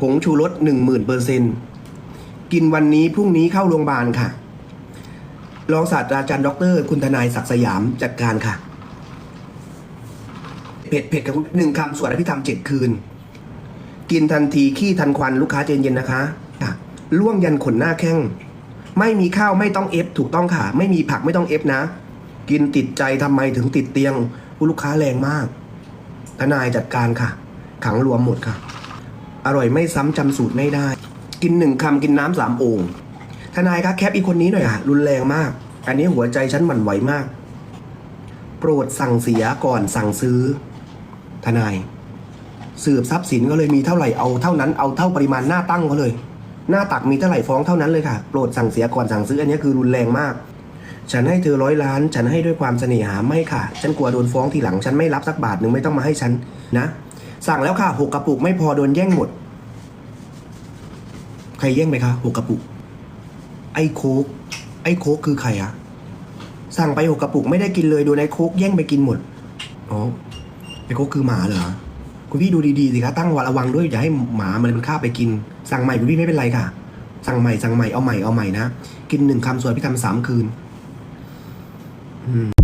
ผงชูรสหนึ่งหมื่นเปอร์เซ็นกินวันนี้พรุ่งนี้เข้าโรงพยาบาลค่ะ รองศาสตราจารย์ดร คุณทนายศักดิ์สยามจัดการค่ะ เผ็ดเผ็ดกับหนึ่งคำสวดอภิธรรมเจ็ดคืน กินทันทีขี้ทันควันลูกค้าใจเย็นนะคะค่ะล่วงยันขนหน้าแข้ง ไม่มีข้าวไม่ต้องเอฟถูกต้องค่ะ ไม่มีผักไม่ต้องเอฟนะ กินติดใจทำไมถึงติดเตียงผู้ลูกค้าแรงมาก ทนายจัดการค่ะ ขังรวมหมดค่ะ ร่อยไม่ซ้ำจำสูตรไม่ได้ กินหนึ่งคำกินน้ำสามโอ่งทนายคะแคปอีกคนนี้หน่อยค่ะรุนแรงมาก อันนี้หัวใจฉันหวั่นไหวมาก โปรดสั่งเสียก่อนสั่งซื้อ ทนาย สืบทรัพย์สินก็เลยมีเท่าไหร่เอาเท่านั้นเอาเท่าปริมาณหน้าตั้งเขาเลย หน้าตักมีเท่าไหร่ฟ้องเท่านั้นเลยค่ะ โปรดสั่งเสียก่อนสั่งซื้อ อันนี้คือรุนแรงมาก ฉันให้เธอร้อยล้าน ฉันให้ด้วยความเสน่หาไม่ค่ะ ฉันกลัวโดนฟ้องทีหลังฉันไม่รับสักบาทหนึ่งไม่ต้องมาให้ฉันนะ สั่งแล้วค่ะหกกระปุกไม่พอโดนแย่งหมด ใครแย่งไหมคะหกกระปุก ไอ้โคกไอ้โคกคือใครอะสั่งไปหกกระปุกไม่ได้กินเลยโดนไอ้โคกแย่งไปกินหมดอ๋อไอ้โคกคือหมาเหรอคุณพี่ดูดีๆสิคะตั้งวาระวังด้วยอย่าให้หมามันฆ่าไปกิน สั่งใหม่คุณพี่ไม่เป็นไรค่ะ สั่งใหม่สั่งใหม่เอาใหม่เอาใหม่นะกินหนึ่งคำส่วนพี่ทำสามคืน อืม